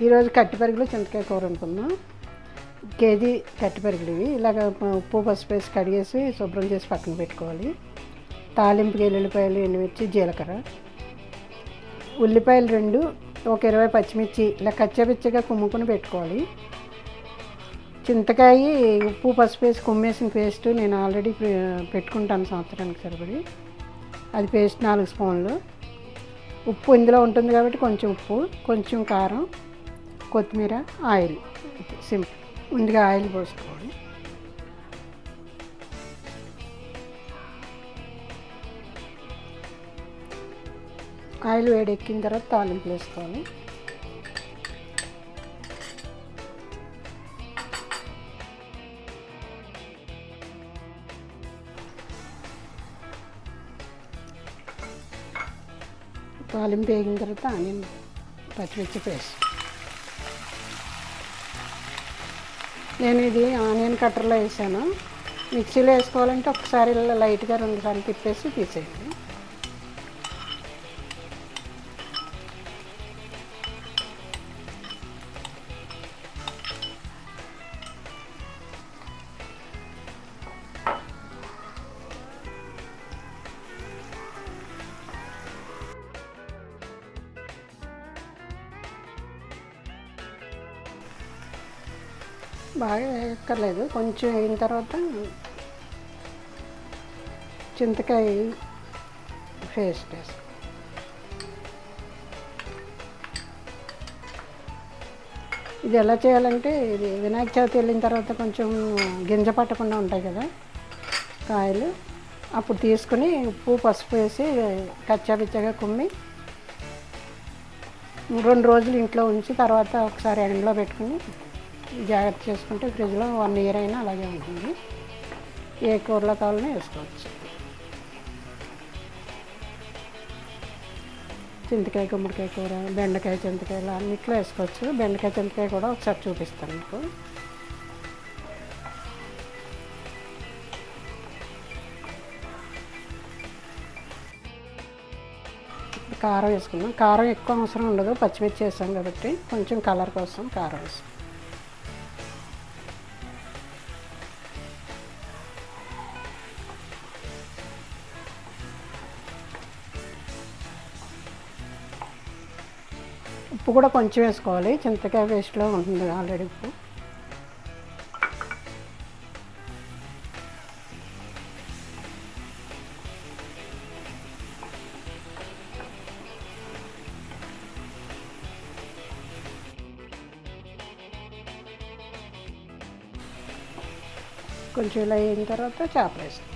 ఈరోజు కట్టిపెరుగులు చింతకాయ కూర అనుకుందాం. కేజీ కట్టిపెరుగులు ఇవి. ఇలాగ ఉప్పు పసుపు వేసి కడిగేసి శుభ్రం చేసి పక్కన పెట్టుకోవాలి. తాలింపుకి ఎల్లుల్లిపాయలు ఎండుమిర్చి జీలకర్ర. ఉల్లిపాయలు రెండు ఒక ఇరవై పచ్చిమిర్చి. ఇలా కచ్చపిచ్చగా కుమ్ముకుని పెట్టుకోవాలి. చింతకాయ ఉప్పు పసుపు వేసి కుమ్మేసిన పేస్ట్ నేను ఆల్రెడీ పెట్టుకుంటాను సంవత్సరానికి సరిపడి. అది పేస్ట్ నాలుగు స్పూన్లు. ఉప్పు ఇందులో ఉంటుంది కాబట్టి కొంచెం ఉప్పు కొంచెం కారం. కొత్తిమీర ఆయిల్. సింపుల్. ముందుగా ఆయిల్ పోసుకోవాలి. ఆయిల్ వేడెక్కిన తర్వాత తాలింపు వేసుకోవాలి. తాలింపు వేగిన తర్వాత ఆనియన్ పచ్చిమిర్చి పేస్ట్. నేను ఇది ఆనియన్ కట్టర్లో వేసాను. మిక్సీలో వేసుకోవాలంటే ఒకసారి లైట్గా రెండుసార్లు తిప్పేసి తీసేయండి. బాగా ఎక్కర్లేదు కొంచెం అయిన తర్వాత చింతకాయ పేస్ట్ వేసుకో. ఇది ఎలా చేయాలంటే ఇది వినాయక చవితి వెళ్ళిన తర్వాత కొంచెం గింజ పట్టకుండా ఉంటాయి కదా కాయలు. అప్పుడు తీసుకుని ఉప్పు పసుపు వేసి కచ్చాపిచ్చగా కుమ్మి రెండు రోజులు ఇంట్లో ఉంచి తర్వాత ఒకసారి ఎండలో పెట్టుకుని జాగ్రత్త చేసుకుంటే ఫ్రిడ్జ్లో వన్ ఇయర్ అయినా అలాగే ఉంటుంది. ఏ కూరలో కావాలన్నా వేసుకోవచ్చు. చింతకాయ గుమ్మడికాయ కూర బెండకాయ చింతకాయలు అన్నిట్లో వేసుకోవచ్చు. బెండకాయ చింతకాయ కూడా ఒకసారి చూపిస్తాను మీకు. కారం వేసుకున్నాం కారం ఎక్కువ అవసరం ఉండదు. పచ్చిమిర్చి వేసాం కాబట్టి కొంచెం కలర్ కోసం కారం వేసాం ఉప్పు కూడా కొంచెం వేసుకోవాలి. చింతకాయ పేస్ట్లో ఉంటుంది ఆల్రెడీ ఉప్పు. కొంచెం ఇలా అయిన తర్వాత చేపలు వేస్తాం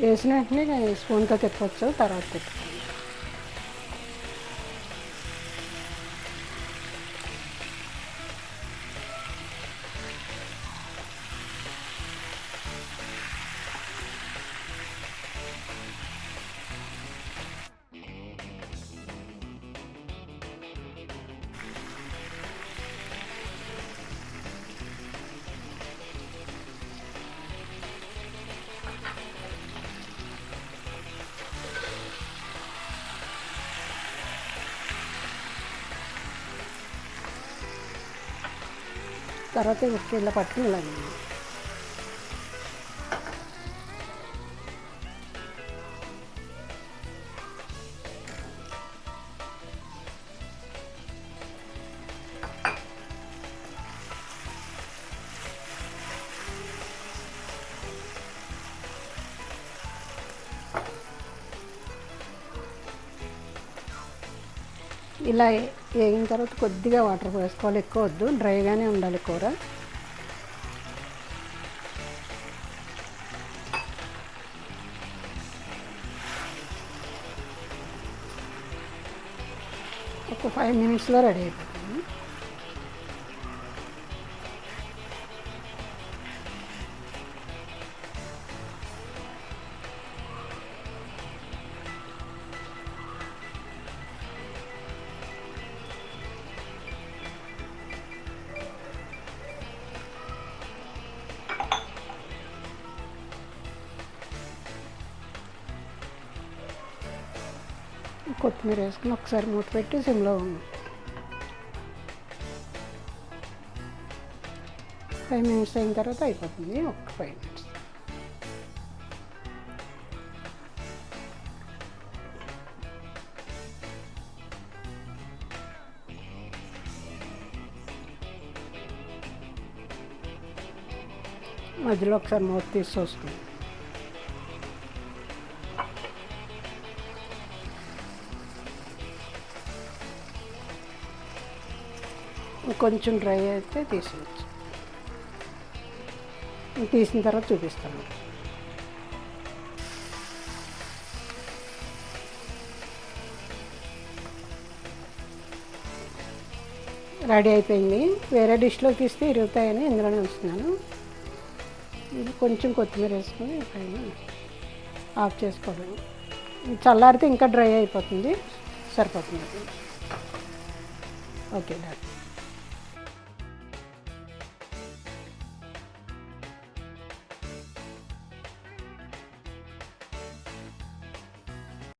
వేసిన వెంటనే స్పూన్తో తిప్పవచ్చు తర్వాత తిప్పచ్చు. తర్వాత ఉప్పు ఇలా ఇలా వేగిన తర్వాత కొద్దిగా వాటర్ వేసుకోవాలి ఎక్కువ వద్దు. డ్రైగానే ఉండాలి కూర. ఒక ఫైవ్ మినిట్స్లో రెడీ అయిపోతుంది కొత్తిమీర వేసుకుని ఒకసారి మూత పెట్టి సిమ్లో ఉంది ఫైవ్ మినిట్స్ అయిన తర్వాత అయిపోతుంది ఒక ఫైవ్ మినిట్స్. మధ్యలో ఒకసారి మూత తీసి వస్తుంది కొంచెం డ్రై అయితే తీసేయచ్చు. తీసిన తర్వాత చూపిస్తాను. రెడీ అయిపోయింది. వేరే డిష్లో తీస్తే ఇరుగుతాయని ఇందులోనే ఉంచుతున్నాను. ఇది కొంచెం కొత్తిమీర వేసుకొని పైన ఆఫ్ చేసుకోవడం చల్లారితే ఇంకా డ్రై అయిపోతుంది. సరిపోతుంది. Okay doctor